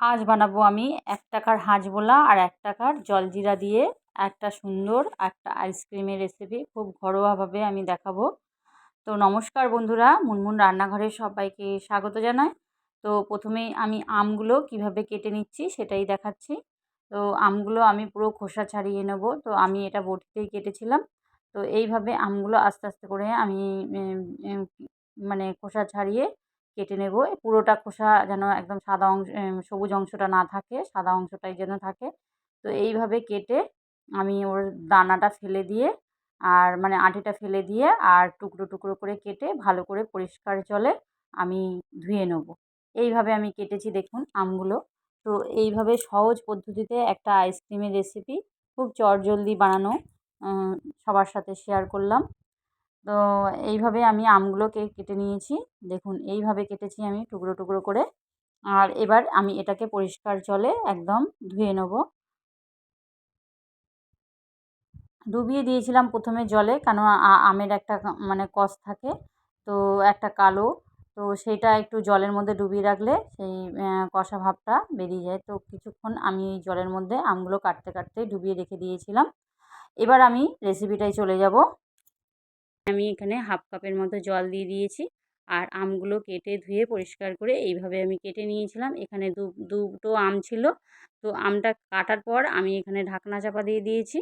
আজ বানাবো আমি। এক টাকার হাঁজবোলা আর এক টাকার জলজিরা দিয়ে একটা সুন্দর একটা আইসক্রিমের রেসিপি খুব ঘরোয়াভাবে আমি দেখাবো। তো নমস্কার বন্ধুরা, মুনমুন রান্নাঘরে সবাইকে স্বাগত জানাই। তো প্রথমেই আমি আমগুলো কীভাবে কেটে নিচ্ছি সেটাই দেখাচ্ছি। তো আমগুলো আমি পুরো খোসা ছাড়িয়ে নেব। তো আমি এটা বটিতেই কেটেছিলাম। তো এইভাবে আমগুলো আস্তে আস্তে করে আমি মানে খোসা ছাড়িয়ে কেটে নেব। পুরোটা খোসা যেন একদম সাদা অংশ সবুজ অংশটা না থাকে, সাদা অংশটাই যেন থাকে। তো এইভাবে কেটে আমি ওর দানাটা ফেলে দিয়ে আর মানে আটিটা ফেলে দিয়ে আর টুকরো টুকরো করে কেটে ভালো করে পরিষ্কার জলে আমি ধুয়ে নেব। এইভাবে আমি কেটেছি দেখুন আমগুলো। তো এইভাবে সহজ পদ্ধতিতে একটা আইসক্রিমের রেসিপি খুব চটজলদি বানানো সবার সাথে শেয়ার করলাম। তো এইভাবে আমি আমগুলোকে কেটে নিয়েছি। দেখুন, এইভাবে কেটেছি আমি টুকরো টুকরো করে। আর এবার আমি এটাকে পরিষ্কার জলে একদম ধুয়ে নেব। ডুবিয়ে দিয়েছিলাম প্রথমে জলে, কেন আমের একটা মানে কষ থাকে, তো একটা কালো, তো সেটা একটু জলের মধ্যে ডুবিয়ে রাখলে সেই কষা ভাবটা বেরিয়ে যায়। তো কিছুক্ষণ আমি জলের মধ্যে আমগুলো কাটতে কাটতে ডুবিয়ে রেখে দিয়েছিলাম। এবার আমি রেসিপিটায় চলে যাব। আমি এখানে হাফ কাপের মতো জল দিয়ে দিয়েছি। আর আমগুলো কেটে ধুয়ে পরিষ্কার করে এইভাবে আমি কেটে নিয়েছিলাম। এখানে দু, দুটো আম ছিল। তো আমটা কাটার পর আমি এখানে ঢাকনা চাপা দিয়ে দিয়েছি।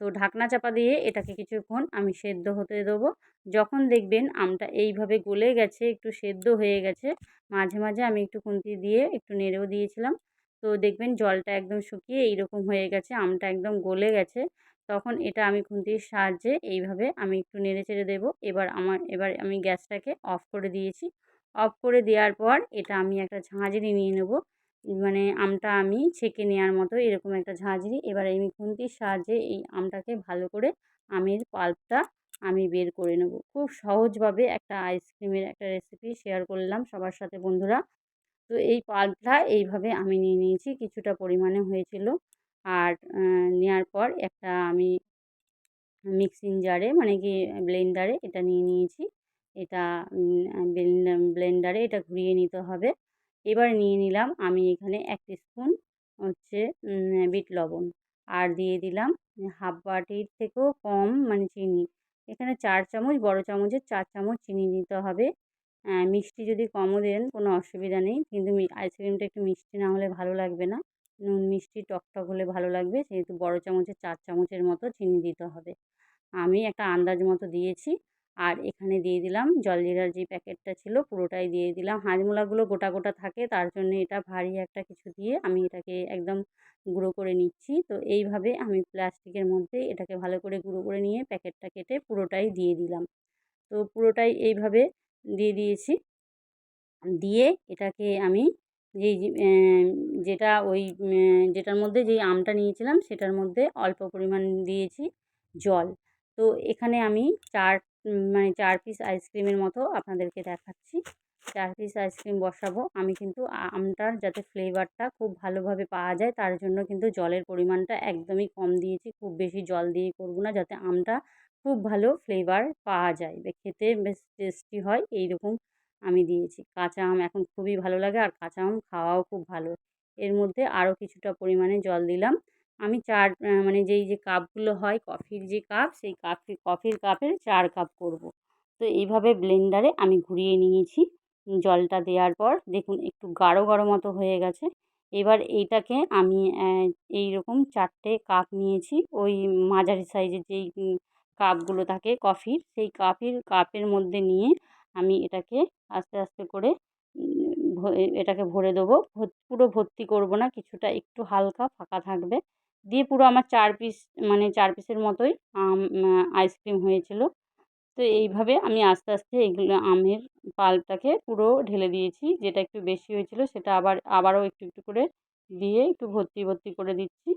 তো ঢাকনা চাপা দিয়ে এটাকে কিছুক্ষণ আমি সেদ্ধ হতে দেবো। যখন দেখবেন আমটা এইভাবে গলে গেছে, একটু সেদ্ধ হয়ে গেছে, মাঝে মাঝে আমি একটু খুন্তি দিয়ে একটু নেড়েও দিয়েছিলাম। তো দেখবেন জলটা একদম শুকিয়ে এইরকম হয়ে গেছে, আমটা একদম গলে গেছে। তখন এটা আমি খুন্তির সাহায্যে এইভাবে আমি একটু নেড়ে চেড়ে দেবো। এবার আমার, এবার আমি গ্যাসটাকে অফ করে দিয়েছি। অফ করে দেওয়ার পর এটা আমি একটা ঝাঁঝরি নিয়ে নেব। মানে আমটা আমি ছেঁকে নেওয়ার মতো এরকম একটা ঝাঁঝরি। এবার আমি খুন্তির সাহায্যে এই আমটাকে ভালো করে আমের পাল্পটা আমি বের করে নেব। খুব সহজভাবে একটা আইসক্রিমের একটা রেসিপি শেয়ার করলাম সবার সাথে বন্ধুরা। তো এই পাল্পটা এইভাবে আমি নিয়ে নিয়েছি। কিছুটা পরিমাণে হয়েছিল। আর নেওয়ার পর একটা আমি মিক্সিং জারে মানে কি ব্লেন্ডারে এটা নিয়ে নিয়েছি। এটা ব্লেন্ডারে এটা ঘুরিয়ে নিতে হবে। এবার নিয়ে নিলাম আমি এখানে এক স্পুন হচ্ছে বিট লবণ। আর দিয়ে দিলাম হাফ বাটির থেকেও কম মানে চিনি। এখানে চার চামচ, বড় চামচের চার চামচ চিনি দিতে হবে। মিষ্টি যদি কমও দেন কোনো অসুবিধা নেই। কিন্তু আইসক্রিমটা একটু মিষ্টি না হলে ভালো লাগবে না। নুন, মিষ্টি টক টক হলে ভালো লাগবে। সেহেতু বড় চামচের চার চামচের মতো চিনি দিতে হবে। আমি একটা আন্দাজ মতো দিয়েছি। আর এখানে দিয়ে দিলাম জলজিরার যে প্যাকেটটা ছিল পুরোটাই দিয়ে দিলাম। হাজমোলাগুলো গোটা গোটা থাকে, তার জন্য এটা ভারী একটা কিছু দিয়ে আমি এটাকে একদম গুঁড়ো করে নিচ্ছি। তো এইভাবে আমি প্লাস্টিকের মধ্যে এটাকে ভালো করে গুঁড়ো করে নিয়ে প্যাকেটটা কেটে পুরোটাই দিয়ে দিলাম। তো পুরোটাই এইভাবে দিয়ে দিয়েছি। দিয়ে এটাকে আমি যেই যেটা ওই যেটার মধ্যে যেই আমটা নিয়েছিলাম সেটার মধ্যে অল্প পরিমাণ দিয়েছি জল। তো এখানে আমি চার মানে চার পিস আইসক্রিমের মতো আপনাদেরকে দেখাচ্ছি। চার পিস আইসক্রিম বসাবো। আমি কিন্তু আমটার যাতে ফ্লেভারটা খুব ভালোভাবে পাওয়া যায় তার জন্য কিন্তু জলের পরিমাণটা একদমই কম দিয়েছি। খুব বেশি জল দিয়ে করব না যাতে আমটা খুব ভালো ফ্লেভার পাওয়া যায়। খেতে বেশ টেস্টি হয় এই রকম আমি দিয়েছি। কাঁচা আম এখন খুবই ভালো লাগে আর কাঁচা আম খাওয়াও খুব ভালো। এর মধ্যে আরও কিছুটা পরিমাণে জল দিলাম। আমি চার মানে যেই, যে কাপগুলো হয়, কফির যে কাপ, সেই কাফি কফির কাপের চার কাপ করব। তো এইভাবে ব্লেন্ডারে আমি ঘুরিয়ে নিয়েছি জলটা দেওয়ার পর। দেখুন, একটু গাঢ় গাঢ় মতো হয়ে গেছে। এবার এইটাকে আমি এই রকম চারটে কাপ নিয়েছি। ওই মাঝারি সাইজের যেই কাপগুলো থাকে কফির, সেই কাফির কাপের মধ্যে নিয়ে আমি এটাকে আস্তে আস্তে করে এটাকে ভরে দেবো। পুরো ভর্তি করব না, কিছুটা একটু হালকা ফাঁকা থাকবে। দিয়ে পুরো আমার চার পিস মানে চার পিসের মতোই আম আইসক্রিম হয়েছিল। তো এইভাবে আমি আস্তে আস্তে এগুলো আমের পাল্পটাকে পুরো ঢেলে দিয়েছি। যেটা একটু বেশি হয়েছিল সেটা আবার, আবারও একটু একটু করে দিয়ে একটু ভর্তি ভর্তি করে দিচ্ছি।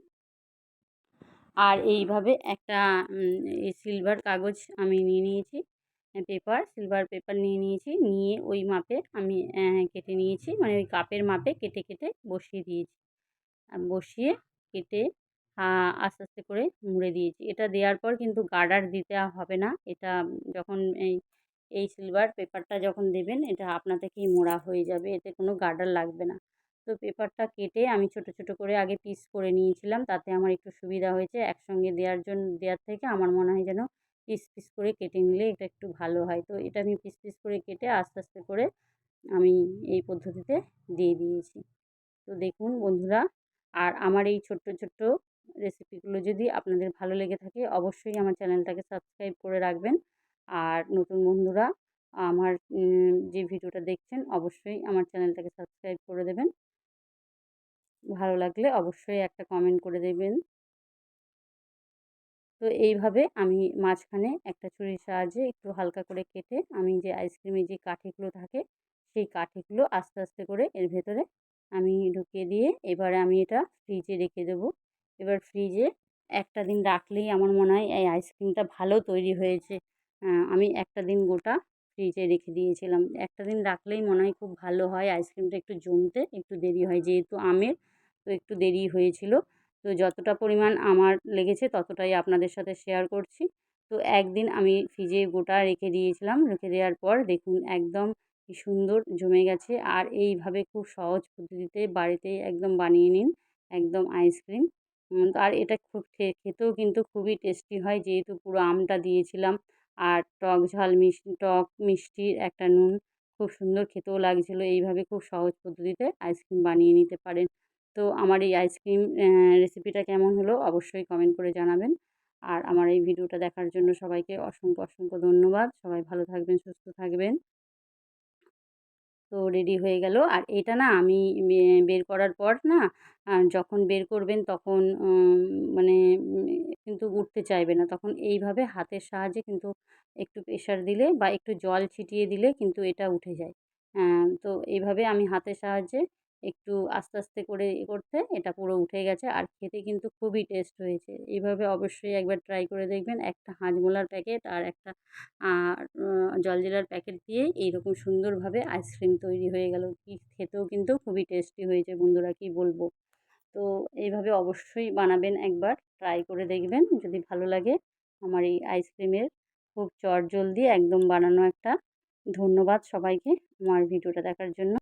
আর এইভাবে একটা সিলভার কাগজ আমি নিয়ে নিয়েছি। পেপার সিলভার পেপার নিয়ে নিয়েছি। নিয়ে ওই মাপে আমি কেটে নিয়েছি। মানে ওই কাপের মাপে কেটে কেটে বসিয়ে দিয়েছি। বসিয়ে, কেটে আস্তে আস্তে করে মুড়ে দিয়েছি। এটা দেওয়ার পর কিন্তু গার্ডার দিতে হবে না। এটা যখন এই এই সিলভার পেপারটা যখন দেবেন, এটা আপনা থেকেই মোড়া হয়ে যাবে। এতে কোনো গার্ডার লাগবে না। তো পেপারটা কেটে আমি ছোট ছোট করে আগে পিস করে নিয়েছিলাম। তাতে আমার একটু সুবিধা হয়েছে। একসঙ্গে দেওয়ার জন্য দেওয়ার থেকে আমার মনে হয় যেন পিস পিস করে কেটে নিলে এটা একটু ভালো হয়। তো এটা আমি পিস পিস করে কেটে আস্তে আস্তে করে আমি এই পদ্ধতিতে দিয়ে দিয়েছি। তো দেখুন বন্ধুরা, আর আমার এই ছোট্ট ছোট্ট রেসিপিগুলো যদি আপনাদের ভালো লেগে থাকে, অবশ্যই আমার চ্যানেলটাকে সাবস্ক্রাইব করে রাখবেন। আর নতুন বন্ধুরা, আমার যে ভিডিওটা দেখছেন, অবশ্যই আমার চ্যানেলটাকে সাবস্ক্রাইব করে দেবেন। ভালো লাগলে অবশ্যই একটা কমেন্ট করে দেবেন। তো এইভাবে আমি মাঝখানে একটা ছুরির সাহায্যে একটু হালকা করে কেটে আমি যে আইসক্রিমের যে কাঠিগুলো থাকে, সেই কাঠিগুলো আস্তে আস্তে করে এর ভেতরে আমি ঢুকিয়ে দিয়ে এবারে আমি এটা ফ্রিজে রেখে দেবো। এবার ফ্রিজে একটা দিন রাখলেই আমার মনে হয় এই আইসক্রিমটা ভালো তৈরি হয়েছে। আমি একটা দিন গোটা ফ্রিজে রেখে দিয়েছিলাম। একটা দিন রাখলেই মনে হয় খুব ভালো হয়, আইসক্রিমটা একটু জমতে একটু দেরি হয়, যেহেতু আমের তো একটু দেরি হয়েছিল। তো যতটা পরিমাণ আমার লেগেছে ততটাই আপনাদের সাথে শেয়ার করছি। তো একদিন আমি ফ্রিজে গোটা রেখে দিয়েছিলাম। রেখে দেওয়ার পর দেখুন একদম কি সুন্দর জমে গেছে। আর এইভাবে খুব সহজ পদ্ধতিতে বাড়িতেই একদম বানিয়ে নিন, একদম আইসক্রিম আর এটা খুব খেতেও কিন্তু খুবই টেস্টি হয়। যেহেতু পুরো আমটা দিয়েছিলাম আর টক ঝাল মিষ্টি টক মিষ্টির একটা নুন খুব সুন্দর খেতেও লাগছিল। এইভাবে খুব সহজ পদ্ধতিতে আইসক্রিম বানিয়ে নিতে পারেন। তো আমার এই আইসক্রিম রেসিপিটা কেমন হলো অবশ্যই কমেন্ট করে জানাবেন। আর আমার এই ভিডিওটা দেখার জন্য সবাইকে অসংখ্য অসংখ্য ধন্যবাদ। সবাই ভালো থাকবেন, সুস্থ থাকবেন। তো রেডি হয়ে গেল। আর এটা না আমি বের করার পর না যখন বের করবেন তখন মানে কিন্তু উঠতে চাইবে না। তখন এইভাবে হাতের সাহায্যে কিন্তু একটু প্রেশার দিলে বা একটু জল ছিটিয়ে দিলে কিন্তু এটা উঠে যায়। তো এইভাবে আমি হাতের সাহায্যে একটু আস্তে আস্তে করে এ করতে এটা পুরো উঠে গেছে। আর খেতে কিন্তু খুবই টেস্ট হয়েছে। এইভাবে অবশ্যই একবার ট্রাই করে দেখবেন। একটা হাজমোলার প্যাকেট আর একটা জলজিরার প্যাকেট দিয়ে এইরকম সুন্দরভাবে আইসক্রিম তৈরি হয়ে গেল। কি খেতেও কিন্তু খুবই টেস্টি হয়েছে বন্ধুরা, কি বলব? তো এইভাবে অবশ্যই বানাবেন একবার ট্রাই করে দেখবেন। যদি ভালো লাগে আমার এই আইসক্রিমের খুব চটজলদি একদম বানানো একটা। ধন্যবাদ সবাইকে আমার ভিডিওটা দেখার জন্য।